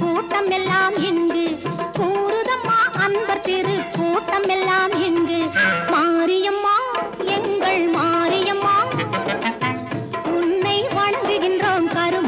கூட்டம் எல்லாம் இங்கு. கூறுதம்மா அன்பர் திரு கூட்டம் எல்லாம் இங்கு. மாரியம்மா எங்கள் மாரியம்மா உன்னை வணங்குகின்றோம் கரு